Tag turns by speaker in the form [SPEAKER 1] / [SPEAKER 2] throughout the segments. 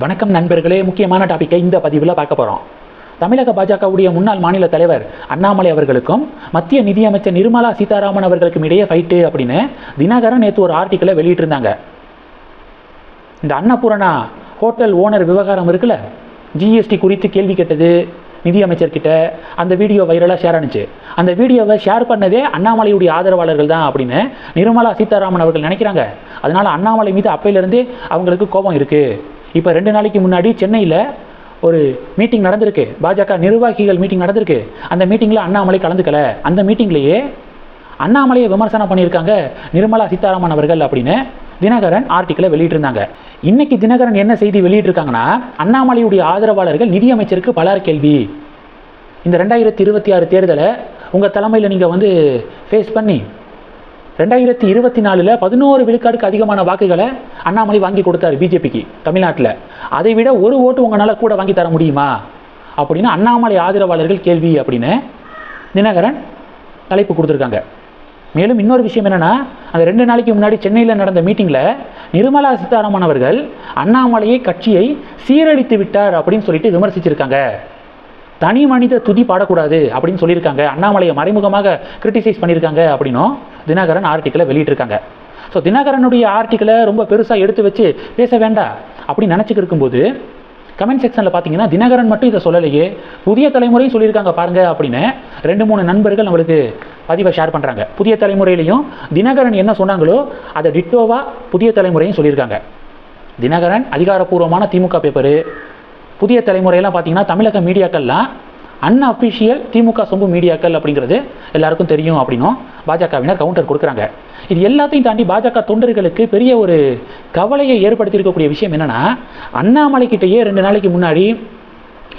[SPEAKER 1] வணக்கம் நண்பர்களே முக்கியமான டாப்பிக்கை இந்த பதிவில் பார்க்க போகிறோம் தமிழக பாஜகவுடைய முன்னாள் மாநில தலைவர் அண்ணாமலை அவர்களுக்கும் மத்திய நிதியமைச்சர் நிர்மலா சீதாராமன் அவர்களுக்கும் இடையே ஃபைட்டு அப்படின்னு தினகரன் நேற்று ஒரு ஆர்டிக்கலை வெளியிட்டிருந்தாங்க. இந்த அன்னபூரணா ஹோட்டல் ஓனர் விவகாரம் இருக்குல்ல? ஜிஎஸ்டி குறித்து கேள்வி கேட்டது நிதியமைச்சர்கிட்ட. அந்த வீடியோ வைரலாக ஷேர் ஆனிச்சு. அந்த வீடியோவை ஷேர் பண்ணதே அண்ணாமலையுடைய ஆதரவாளர்கள் தான் அப்படின்னு நிர்மலா சீதாராமன் அவர்கள் நினைக்கிறாங்க. அதனால அண்ணாமலை மீது அப்பையிலேருந்தே அவங்களுக்கு கோபம் இருக்குது இப்போ ரெண்டு நாளைக்கு முன்னாடி சென்னையில் ஒரு மீட்டிங் நடந்திருக்கு. பாஜக நிர்வாகிகள் மீட்டிங் நடந்திருக்கு. அந்த மீட்டிங்கில் அண்ணாமலை கலந்துக்கல. அந்த மீட்டிங்லேயே அண்ணாமலையை விமர்சனம் பண்ணியிருக்காங்க நிர்மலா சீதாராமன் அவர்கள் அப்படின்னு தினகரன் ஆர்டிக்கலை வெளியிட்டிருந்தாங்க. இன்னைக்கு தினகரன் என்ன செய்தி வெளியிட்டிருக்காங்கன்னா அண்ணாமலையுடைய ஆதரவாளர்கள் நிதியமைச்சருக்கு பலர் கேள்வி. இந்த ரெண்டாயிரத்தி இருபத்தி ஆறு தேர்தலை உங்கள் தலைமையில் நீங்கள் வந்து ஃபேஸ் பண்ணி ரெண்டாயிரத்தி இருபத்தி நாலில் பதினோரு விழுக்காடுக்கு அதிகமான வாக்குகளை அண்ணாமலை வாங்கி கொடுத்தாரு பிஜேபிக்கு தமிழ்நாட்டில். அதை விட ஒரு ஓட்டு உங்களால் கூட வாங்கி தர முடியுமா? அப்படின்னு அண்ணாமலை ஆதரவாளர்கள் கேள்வி அப்படின்னு தினகரன் தலைப்பு கொடுத்துருக்காங்க. மேலும் இன்னொரு விஷயம் என்னென்னா அந்த ரெண்டு நாளைக்கு முன்னாடி சென்னையில் நடந்த மீட்டிங்கில் நிர்மலா சீதாராமன் அவர்கள் அண்ணாமலையை கட்சியை சீரழித்து விட்டார் அப்படின்னு சொல்லிட்டு விமர்சிச்சிருக்காங்க. தனி மனித துதி பாடக்கூடாது அப்படின்னு சொல்லியிருக்காங்க. அண்ணாமலையை மறைமுகமாக கிரிட்டிசைஸ் பண்ணியிருக்காங்க அப்படின்னும் தினகரன் ஆர்டிக்கலை வெளியிட்டிருக்காங்க. ஸோ தினகரனுடைய ஆர்டிக்கலை ரொம்ப பெருசாக எடுத்து வச்சு பேச வேண்டாம் அப்படின்னு நினச்சிக்கிட்டு இருக்கும்போது கமெண்ட் செக்ஷனில் பார்த்தீங்கன்னா தினகரன் மட்டும் இதை சொல்லலையே புதிய தலைமுறையும் சொல்லியிருக்காங்க பாருங்கள் அப்படின்னு ரெண்டு மூணு நண்பர்கள் நம்மளுக்கு பதிவை ஷேர் பண்ணுறாங்க புதிய தலைமுறையிலையும் தினகரன் என்ன சொன்னாங்களோ அதை டிட்டோவாக புதிய தலைமுறையும் சொல்லியிருக்காங்க. தினகரன் அதிகாரப்பூர்வமான திமுக பேப்பரு புதிய தலைமுறையெல்லாம் பார்த்தீங்கன்னா தமிழக மீடியாக்கள்லாம் அன்அஃபிஷியல் திமுக சொம்பு மீடியாக்கள் அப்படிங்கிறது எல்லாருக்கும் தெரியும் அப்படின்னும் பாஜகவினர் கவுண்டர் கொடுக்குறாங்க. இது எல்லாத்தையும் தாண்டி பாஜக தொண்டர்களுக்கு பெரிய ஒரு கவலையை ஏற்படுத்தியிருக்கக்கூடிய விஷயம் என்னன்னா அண்ணாமலை கிட்டேயே ரெண்டு நாளைக்கு முன்னாடி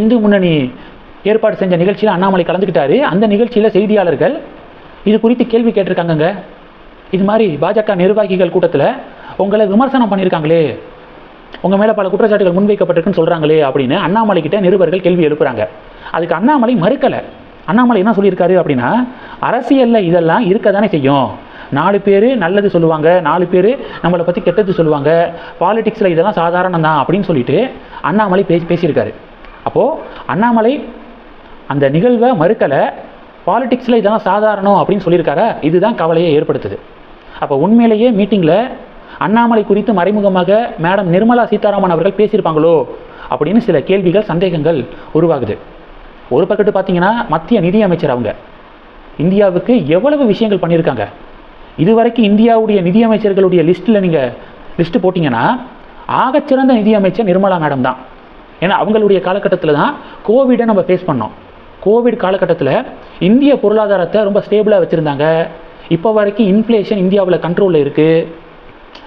[SPEAKER 1] இந்து முன்னணி ஏற்பாடு செஞ்ச நிகழ்ச்சியில் அண்ணாமலை கலந்துக்கிட்டாரு. அந்த நிகழ்ச்சியில் செய்தியாளர்கள் இது குறித்து கேள்வி கேட்டிருக்காங்கங்க. இது மாதிரி பாஜக நிர்வாகிகள் கூட்டத்தில் உங்களை விமர்சனம் பண்ணியிருக்காங்களே. உங்கள் மேலே பல குற்றச்சாட்டுகள் முன்வைக்கப்பட்டிருக்குன்னு சொல்கிறாங்களே அப்படின்னு அண்ணாமலை கிட்ட நிருபர்கள் கேள்வி எழுப்புறாங்க. அதுக்கு அண்ணாமலை மறுக்கலை. அண்ணாமலை என்ன சொல்லியிருக்காரு அப்படின்னா அரசியலில் இதெல்லாம் இருக்க தானே செய்யும். நாலு பேர் நல்லது சொல்லுவாங்க. நாலு பேர் நம்மளை பற்றி கெட்டது சொல்லுவாங்க. பாலிடிக்ஸில் இதெல்லாம் சாதாரணம் தான் அப்படின்னு சொல்லிட்டு அண்ணாமலை பேசி பேசியிருக்காரு. அப்போது அண்ணாமலை அந்த நிகழ்வை மறுக்கலை. பாலிடிக்ஸில் இதெல்லாம் சாதாரணம் அப்படின்னு சொல்லியிருக்காரா? இதுதான் கவலையை ஏற்படுத்துது. அப்போ உண்மையிலேயே மீட்டிங்கில் அண்ணாமலை குறித்து மறைமுகமாக மேடம் நிர்மலா சீதாராமன் அவர்கள் பேசியிருப்பாங்களோ அப்படின்னு சில கேள்விகள் சந்தேகங்கள் உருவாகுது. ஒரு பக்கத்து பார்த்தீங்கன்னா மத்திய நிதியமைச்சர் அவங்க. இந்தியாவுக்கு எவ்வளவு விஷயங்கள் பண்ணியிருக்காங்க? இதுவரைக்கும் இந்தியாவுடைய நிதியமைச்சர்களுடைய லிஸ்ட்டில் நீங்கள் லிஸ்ட்டு போட்டிங்கன்னா ஆகச்சிறந்த நிதியமைச்சர் நிர்மலா மேடம் தான். ஏன்னா அவங்களுடைய காலகட்டத்தில் தான் கோவிடை நம்ம ஃபேஸ் பண்ணோம். கோவிட் காலகட்டத்தில் இந்திய பொருளாதாரத்தை ரொம்ப ஸ்டேபிளாக வச்சுருந்தாங்க. இப்போ வரைக்கும் இன்ஃப்ளேஷன் இந்தியாவில் கண்ட்ரோலில் இருக்குது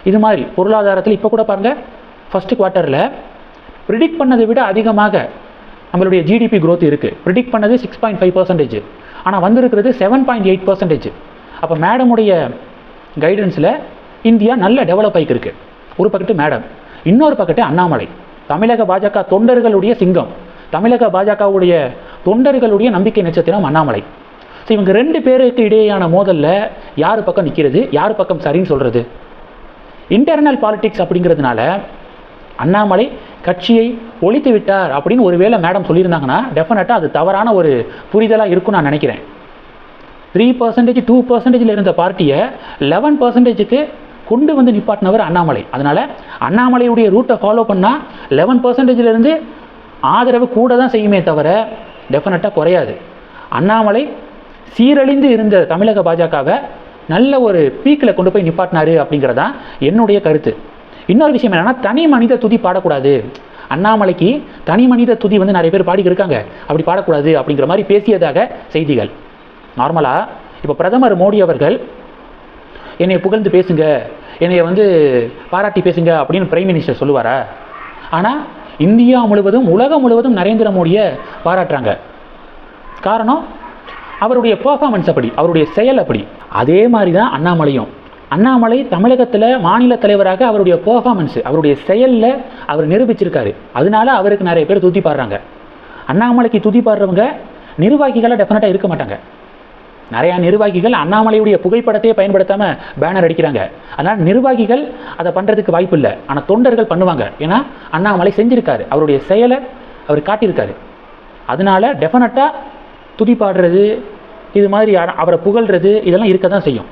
[SPEAKER 1] இது மாதிரி பொருளாதாரத்தில் இப்போ கூட பாருங்கள் ஃபஸ்ட்டு குவார்ட்டரில் ப்ரிடிக்ட் பண்ணதை விட அதிகமாக நம்மளுடைய ஜிடிபி க்ரோத் இருக்குது ப்ரிடிக்ட் பண்ணது சிக்ஸ் பாயிண்ட் ஃபைவ் பர்சன்டேஜ் ஆனால் வந்திருக்கிறது செவன் பாயிண்ட் எயிட் பர்சன்டேஜ் அப்போ மேடமுடைய கைடன்ஸில் இந்தியா நல்ல டெவலப் ஆகிருக்கு ஒரு பக்கத்து மேடம் இன்னொரு பக்கத்து அண்ணாமலை. தமிழக பாஜக தொண்டர்களுடைய சிங்கம். தமிழக பாஜகவுடைய தொண்டர்களுடைய நம்பிக்கை நட்சத்திரம் அண்ணாமலை. ஸோ இவங்க ரெண்டு பேருக்கு இடையேயான மோதலில் யார் பக்கம் நிற்கிறது யார் பக்கம் சரின்னு சொல்கிறது இன்டர்னல் பாலிடிக்ஸ் அப்படிங்கிறதுனால அண்ணாமலை கட்சியை ஒழித்து விட்டார் அப்படின்னு ஒருவேளை மேடம் சொல்லியிருந்தாங்கன்னா டெஃபினட்டாக அது தவறான ஒரு புரிதலாக இருக்கும்னு நான் நினைக்கிறேன். த்ரீ பர்சன்டேஜ் டூ பர்சன்டேஜில் இருந்த பார்ட்டியை லெவன் பர்சன்டேஜுக்கு கொண்டு வந்து நிப்பாட்டினவர் அண்ணாமலை. அதனால் அண்ணாமலையுடைய ரூட்டை ஃபாலோ பண்ணால் லெவன் பர்சன்டேஜிலேருந்து ஆதரவு கூட தான் செய்யுமே தவிர டெஃபினட்டாக குறையாது. அண்ணாமலை சீரழிந்து இருந்த தமிழக பாஜகவை நல்ல ஒரு பீக்கில் கொண்டு போய் நிப்பாட்டினாரு அப்படிங்கிறதான் என்னுடைய கருத்து. இன்னொரு விஷயம் என்னன்னா தனி மனித துதி பாடக்கூடாது. அண்ணாமலைக்கு தனி மனித துதி வந்து நிறைய பேர் பாடி இருக்காங்க. அப்படி பாடக்கூடாது அப்படிங்கிற மாதிரி பேசியதாக செய்திகள். நார்மலாக இப்போ பிரதமர் மோடி அவர்கள் என்னை புகழ்ந்து பேசுங்க என்னைய வந்து பாராட்டி பேசுங்க அப்படின்னு பிரைம் மினிஸ்டர் சொல்லுவாரா? ஆனால் இந்தியா முழுவதும் உலகம் முழுவதும் நரேந்திர மோடியை பாராட்டுறாங்க. காரணம் அவருடைய பர்ஃபார்மன்ஸ் அப்படி அவருடைய செயல் அப்படி. அதே மாதிரி தான் அண்ணாமலையும். அண்ணாமலை தமிழகத்தில் மாநில தலைவராக அவருடைய பர்ஃபார்மன்ஸ் அவருடைய செயலில் அவர் நிரூபிச்சிருக்காரு. அதனால அவருக்கு நிறைய பேர் துதி பாடுறாங்க. அண்ணாமலைக்கு துதி பாடுறவங்க நிர்வாகிகளாக டெஃபினட்டாக இருக்க மாட்டாங்க. நிறையா நிர்வாகிகள் அண்ணாமலையுடைய புகைப்படத்தையே பயன்படுத்தாமல் பேனர் அடிக்கிறாங்க. அதனால் நிர்வாகிகள் அதை பண்ணுறதுக்கு வாய்ப்பு இல்லை. ஆனால் தொண்டர்கள் பண்ணுவாங்க. ஏன்னா அண்ணாமலை செஞ்சிருக்காரு. அவருடைய செயலை அவர் காட்டியிருக்காரு. அதனால டெஃபினட்டாக துதி பாடுறது இது மாதிரி அவரை புகழ்றது இதெல்லாம் இருக்க தான் செய்யும்.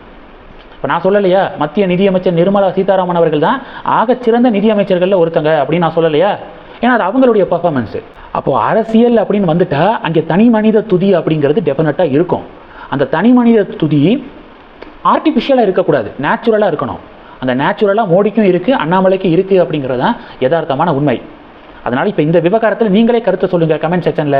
[SPEAKER 1] இப்போ நான் சொல்லலையா? மத்திய நிதியமைச்சர் நிர்மலா சீதாராமன் அவர்கள் தான் ஆகச்சிறந்த நிதியமைச்சர்களில் ஒருத்தங்க அப்படின்னு நான் சொல்லலையா? ஏன்னா அது அவங்களுடைய பர்ஃபார்மன்ஸு அப்போது அரசியல் அப்படின்னு வந்துட்டா அங்கே தனி மனித துதி அப்படிங்கிறது டெஃபினட்டாக இருக்கும். அந்த தனி மனித துதி ஆர்டிஃபிஷியலாக இருக்கக்கூடாது. நேச்சுரலாக இருக்கணும். அந்த நேச்சுரலாக மோடிக்கும் இருக்குது அண்ணாமலைக்கும் இருக்குது அப்படிங்கிறது தான் யதார்த்தமான உண்மை. அதனால் இப்போ இந்த விவகாரத்தில் நீங்களே கருத்தை சொல்லுங்கள் கமெண்ட் செக்ஷனில்